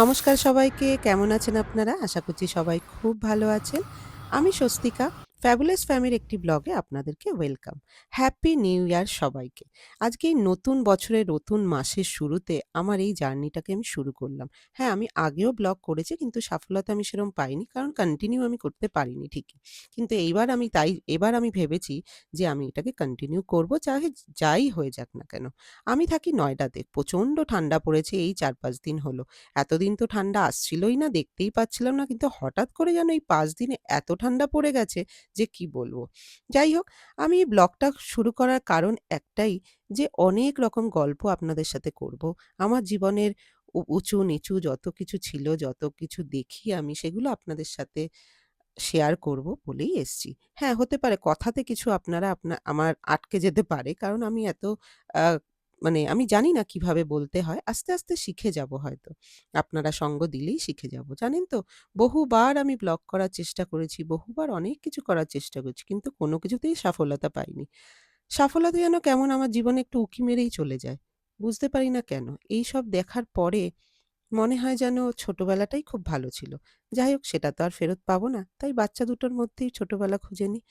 নমস্কার সবাইকে কেমন আছেন আপনারা? আশা করছি সবাই খুব ভালো আছেন। আমি স্বস্তিকা ফ্যাবুলাস ফ্যামিলির একটি ব্লগে আপনাদেরকে ওয়েলকাম হ্যাপি নিউ ইয়ার সবাইকে। আজকে এই নতুন বছরের নতুন মাসের শুরুতে আমার এই জার্নিটাকে আমি শুরু করলাম। হ্যাঁ আমি আগেও ব্লগ করেছি, কিন্তু সফলতা আমি সেরকম পাইনি, কারণ কন্টিনিউ আমি করতে পারিনি ঠিকই। কিন্তু এইবার আমি তাই, এবার আমি ভেবেছি যে আমি এটাকে কন্টিনিউ করব চাহে যাই হয়ে যাক না কেন। আমি থাকি নয়ডাতে প্রচণ্ড ঠান্ডা পড়েছে এই চার পাঁচ দিন হলো। এতদিন তো ঠান্ডা আসছিলই না, দেখতেই পাচ্ছিলাম না, কিন্তু হঠাৎ করে যেন এই পাঁচ দিনে এত ঠান্ডা পড়ে গেছে যে কি বলব? যাই হোক, আমি এই ব্লগটা শুরু করার কারণ একটাই যে অনেক রকম গল্প আপনাদের সাথে করব। আমার জীবনের উঁচু নিচু যত কিছু ছিল, যত কিছু দেখি আমি সেগুলো আপনাদের সাথে শেয়ার করব বলেই এসছি। হ্যাঁ হতে পারে কথাতে কিছু আপনারা, আপনা, আমার আটকে যেতে পারে। কারণ আমি এত মানে আমি জানি না কীভাবে বলতে হয়, আস্তে আস্তে শিখে যাব হয়তো। আপনারা সঙ্গ দিলেই শিখে যাব। জানেন তো? বহুবার আমি ব্লগ করার চেষ্টা করেছি, বহুবার অনেক কিছু করার চেষ্টা করেছি, কিন্তু কোনো কিছুতেই সফলতা পাইনি। সফলতা যেন কেমন আমার জীবনে একটু উঁকি মেরেই চলে যায়, বুঝতে পারি না কেন? এই সব দেখার পরে মনে হয় যেন ছোটবেলাটাই খুব ভালো ছিল। যাই হোক, সেটা তো আর ফেরত পাবো না, তাই বাচ্চা দুটোর মধ্যেই ছোটবেলা খুঁজে নিই।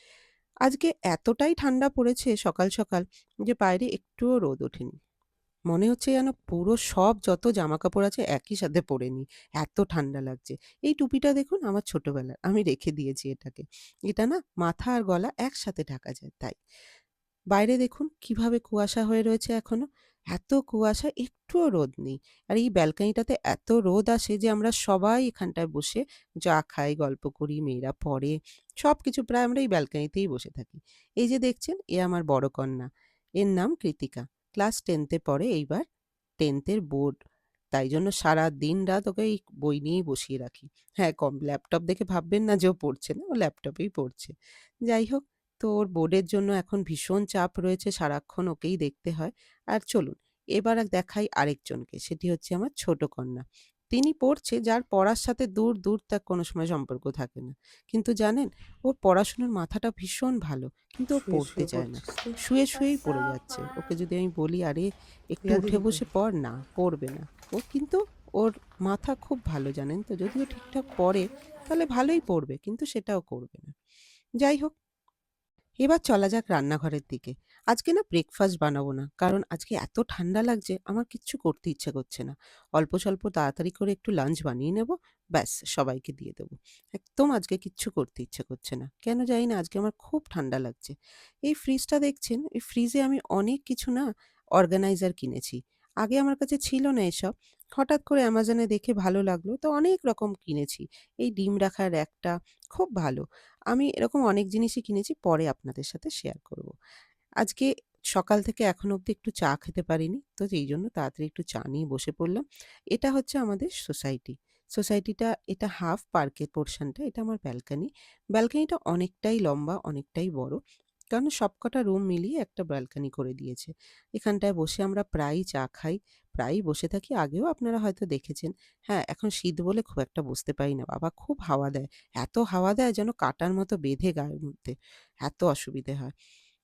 আজকে এতটাই ঠান্ডা পড়েছে সকাল সকাল, যে বাইরে একটুও রোদ ওঠেনি। মনে হচ্ছে যেন পুরো সব যত জামা কাপড় আছে একই সাথে পরে নিই। এত ঠান্ডা লাগছে। এই টুপিটা দেখুন আমার ছোটবেলার। আমি রেখে দিয়েছি এটাকে। এটা না মাথা আর গলা একসাথে ঢাকা যায়, তাই। বাইরে দেখুন কীভাবে কুয়াশা হয়ে রয়েছে এখনও। এত কুয়াশা, একটুও রোদ নেই। আর এই ব্যালকনিটাতে এত রোদ আসে যে আমরা সবাই এখানটায় বসে যা খাই, গল্প করি, মেয়েরা পড়ে সব কিছু প্রায় আমরা এই ব্যালকনিতেই বসে থাকি। এই যে দেখছেন, এ আমার বড় কন্যা। এর নাম কৃতিকা। ক্লাস টেনতে পড়ে এইবার টেন্থের বোর্ড তাই জন্য সারা দিন রাত ওকে এই বই নিয়েই বসিয়ে রাখি। হ্যাঁ কম ল্যাপটপ দেখে ভাববেন না যে ও পড়ছে না, ও ল্যাপটপেই পড়ছে। যাই হোক, তো ওর বোর্ডের জন্য এখন ভীষণ চাপ রয়েছে, সারাক্ষণ ওকেই দেখতে হয়। আর চলুন, এবার দেখাই আরেকজনকে, সেটি হচ্ছে আমার ছোট কন্যা। তিনি পড়ছে যার পড়ার সাথে দূর দূর তার কোনো সময় সম্পর্ক থাকে না। কিন্তু জানেন ওর পড়াশোনার মাথাটা ভীষণ ভালো কিন্তু ও পড়তে চায় না। শুয়ে শুয়েই পড়ে যাচ্ছে। ওকে যদি আমি বলি আরে একটু উঠে বসে পড় না পড়বে না। ও কিন্তু ওর মাথা খুব ভালো জানেন তো যদিও ঠিকঠাক পড়ে তাহলে ভালোই পড়বে কিন্তু সেটাও করবে না। যাই হোক এবার চলা যাক রান্নাঘরের দিকে। আজকে না ব্রেকফাস্ট বানাবো না, কারণ আজকে এত ঠান্ডা লাগছে, আমার কিচ্ছু করতে ইচ্ছে করছে না। অল্প স্বল্প তাড়াতাড়ি করে একটু লাঞ্চ বানিয়ে নেব, ব্যাস সবাইকে দিয়ে দেবো। একদম আজকে কিচ্ছু করতে ইচ্ছে করছে না। কেন জানি না, আজকে আমার খুব ঠান্ডা লাগছে। এই ফ্রিজটা দেখছেন, এই ফ্রিজে আমি অনেক কিছু না অর্গানাইজার কিনেছি। আগে আমার কাছে ছিল না এসব হঠাৎ করে অ্যামাজনে দেখে ভালো লাগল। তো অনেক রকম কিনেছি। এই ডিম রাখার একটা খুব ভালো। আমি এরকম অনেক জিনিসই কিনেছি, পরে আপনাদের সাথে শেয়ার করব। আজকে সকাল থেকে এখন অবধি একটু চা খেতে পারিনি, তো এই জন্য তাড়াতাড়ি একটু চা নিয়ে বসে পড়লাম। এটা হচ্ছে আমাদের সোসাইটি সোসাইটিটা এটা হাফ পার্কের পোর্শনটা এটা আমার ব্যালকানি ব্যালকানিটা অনেকটাই লম্বা, অনেকটাই বড়। কারণ সবকটা রুম মিলিয়ে একটা ব্যালকানি করে দিয়েছে। এখানটায় বসে আমরা প্রায়ই চা খাই, প্রায়ই বসে থাকি। আগেও আপনারা হয়তো দেখেছেন হ্যাঁ এখন শীত বলে খুব একটা বসতে পারি না। বাবা খুব হাওয়া দেয়, এত হাওয়া দেয় যেন কাটার মতো বেঁধে গায়ের মধ্যে, এত অসুবিধে হয়।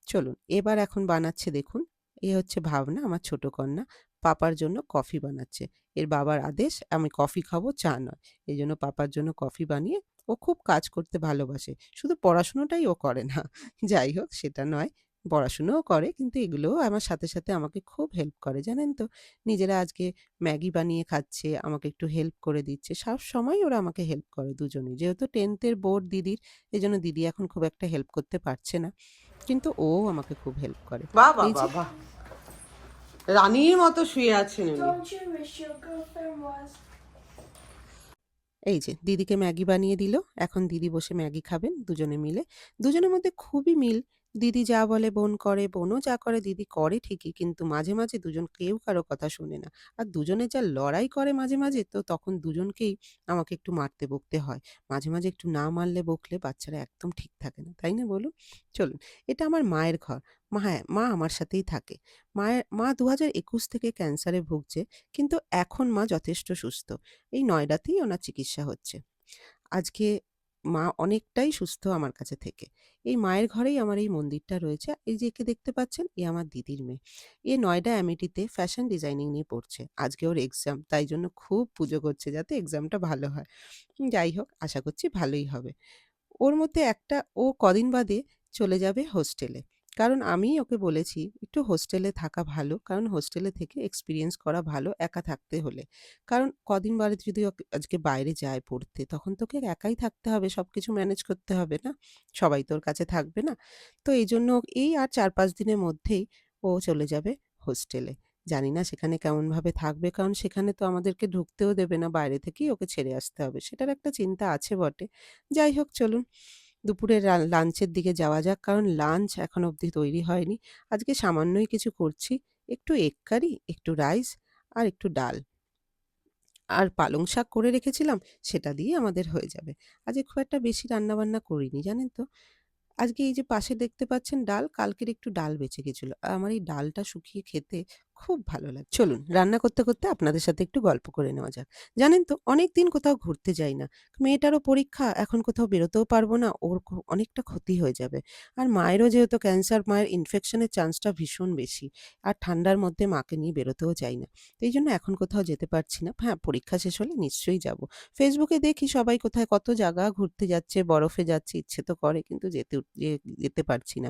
চলুন, এবার এখন বানাচ্ছে দেখুন, এ হচ্ছে ভাবনা, আমার ছোট কন্যা, পাপার জন্য কফি বানাচ্ছে। এর বাবার আদেশ, আমি কফি খাব, চা নয়। এই জন্য পাপার জন্য কফি বানিয়ে ও খুব কাজ করতে ভালোবাসে। শুধু পড়াশুনোটাই ও করে না। যাই হোক সেটা নয়। পড়াশুনোও করে কিন্তু এগুলোও আমার সাথে সাথে আমাকে খুব হেল্প করে জানেন তো? নিজেরা আজকে ম্যাগি বানিয়ে খাচ্ছে আমাকে একটু হেল্প করে দিচ্ছে। সব সময় ওরা আমাকে হেল্প করে দুজনেই। যেহেতু টেন্থের বোর্ড দিদির এই জন্য দিদি এখন খুব একটা হেল্প করতে পারছে না। কিন্তু ও আমাকে খুব হেল্প করে। রানীর মতো শুয়ে আছেন উনি। এই যে, দিদিকে ম্যাগি বানিয়ে দিল। এখন দিদি বসে ম্যাগি খাবেন দুজনে মিলে। দুজনের মধ্যে খুবই মিল। দিদি যা বলে বোন করে, বোনও যা করে, দিদি করে ঠিকই। কিন্তু মাঝে মাঝে দুজন কেউ কারও কথা শোনে না। আর দুজনে যা লড়াই করে মাঝে মাঝে, তো তখন দুজনকেই আমাকে একটু মারতে, বকতে হয়। মাঝে মাঝে একটু না মারলে, বকলে বাচ্চারা একদম ঠিক থাকে না। তাই না বলুন? চলুন, এটা আমার মায়ের ঘর। মা হ্যাঁ মা আমার সাথেই থাকে। মায়ের, মা দু হাজার একুশ থেকে ক্যান্সারে ভুগছে, কিন্তু এখন মা যথেষ্ট সুস্থ। এই নয়ডাতেই ওনার চিকিৎসা হচ্ছে। আজকে মা অনেকটাই সুস্থ আমার কাছে থেকে। এই মায়ের ঘরেই আমার এই মন্দিরটা রয়েছে। এই যে একে দেখতে পাচ্ছেন, এ আমার দিদির মেয়ে। এ নয়ডা অ্যামিটিতে ফ্যাশন ডিজাইনিং নিয়ে পড়ছে। আজকে ওর এক্সাম তাই জন্য খুব পুজো করছে যাতে এক্সামটা ভালো হয়। যাই হোক, আশা করছি ভালোই হবে। ওর মধ্যে একটা, ও কদিন বাদে চলে যাবে হোস্টেলে। কারণ আমিই ওকে বলেছি, একটু হোস্টেলে থাকা ভালো। কারণ হোস্টেলে থেকে এক্সপিরিয়েন্স করা ভালো একা থাকতে হলে। কারণ কদিন বাদে যদি আজকে বাইরে যায় পড়তে, তখন তোকে একাই থাকতে হবে সব কিছু ম্যানেজ করতে হবে না? সবাই তো ওর কাছে থাকবে না। তো এই জন্য এই আর ৪-৫ দিনের মধ্যেই ও চলে যাবে হোস্টেলে। জানি না সেখানে কেমনভাবে থাকবে, কারণ সেখানে তো আমাদেরকে ঢুকতেও দেবে না, বাইরে থেকেই ওকে ছেড়ে আসতে হবে। সেটার একটা চিন্তা আছে বটে। যাই হোক, চলুন দুপুরের লাঞ্চের দিকে যাওয়া যাক। কারণ লাঞ্চ এখনও অবধি তৈরি হয়নি। আজকে সামান্যই কিছু করছি। একটু এগ কারি, একটু রাইস আর একটু ডাল। আর পালং শাক করে রেখেছিলাম সেটা দিয়েই আমাদের হয়ে যাবে। আজকে খুব একটা বেশি রান্নাবান্না করিনি জানেন তো? আজকে এই যে পাশে দেখতে পাচ্ছেন ডাল, কালকের একটু ডাল বেঁচে গেছিল আর আমার এই ডালটা শুকিয়ে খেতে খুব ভালো লাগে। চলুন রান্না করতে, করতে আপনাদের সাথে একটু গল্প করে নেওয়া যাক। জানেন তো অনেক দিন কোথাও ঘুরতে যাই না। মেয়েটারও পরীক্ষা এখন কোথাও বেরোতেও পারব না। ওর অনেকটা ক্ষতি হয়ে যাবে। আর মায়েরও যেহেতু ক্যান্সার মায়ের ইনফেকশনের চান্সটা ভীষণ বেশি। আর ঠান্ডার মধ্যে মাকে নিয়ে বেরোতেও চাই না। তো এইজন্য এখন কোথাও যেতে পারছি না। হ্যাঁ, পরীক্ষা শেষ হলে নিশ্চয়ই যাব। ফেসবুকে দেখি সবাই কোথায় কত জায়গা ঘুরতে যাচ্ছে, বরফে যাচ্ছে ইচ্ছে তো করে কিন্তু যেতে যেতে পারছি না।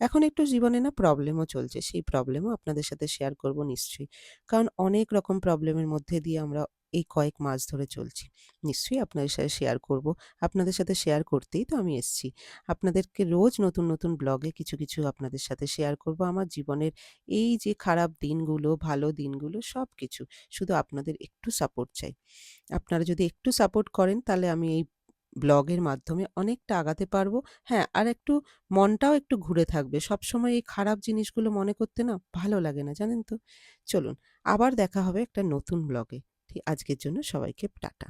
এখন একটু জীবনে না প্রবলেমও চলছে। সেই প্রবলেমও আপনাদের সাথে শেয়ার করব নিশ্চয়ই। কারণ অনেক রকম প্রবলেমের মধ্যে দিয়ে আমরা এই কয়েক মাস ধরে চলছি। নিশ্চয়ই আপনাদের সাথে শেয়ার করব। আপনাদের সাথে শেয়ার করতেই তো আমি এসেছি। আপনাদেরকে রোজ নতুন, নতুন ব্লগে কিছু, কিছু আপনাদের সাথে শেয়ার করব। আমার জীবনের এই যে খারাপ দিনগুলো, ভালো দিনগুলো সবকিছু। শুধু আপনাদের একটু সাপোর্ট চাই। আপনারা যদি একটু সাপোর্ট করেন তাহলে আমি এই ব্লগের মাধ্যমে অনেকটা আগাতে পারব হ্যাঁ, আর একটু মনটাও একটু ঘুরে থাকবে। সবসময় এই খারাপ জিনিসগুলো মনে করতে না ভালো লাগে না জানেন তো? চলুন আবার দেখা হবে একটা নতুন ব্লগে। ঠিক আজকের জন্য সবাইকে টাটা।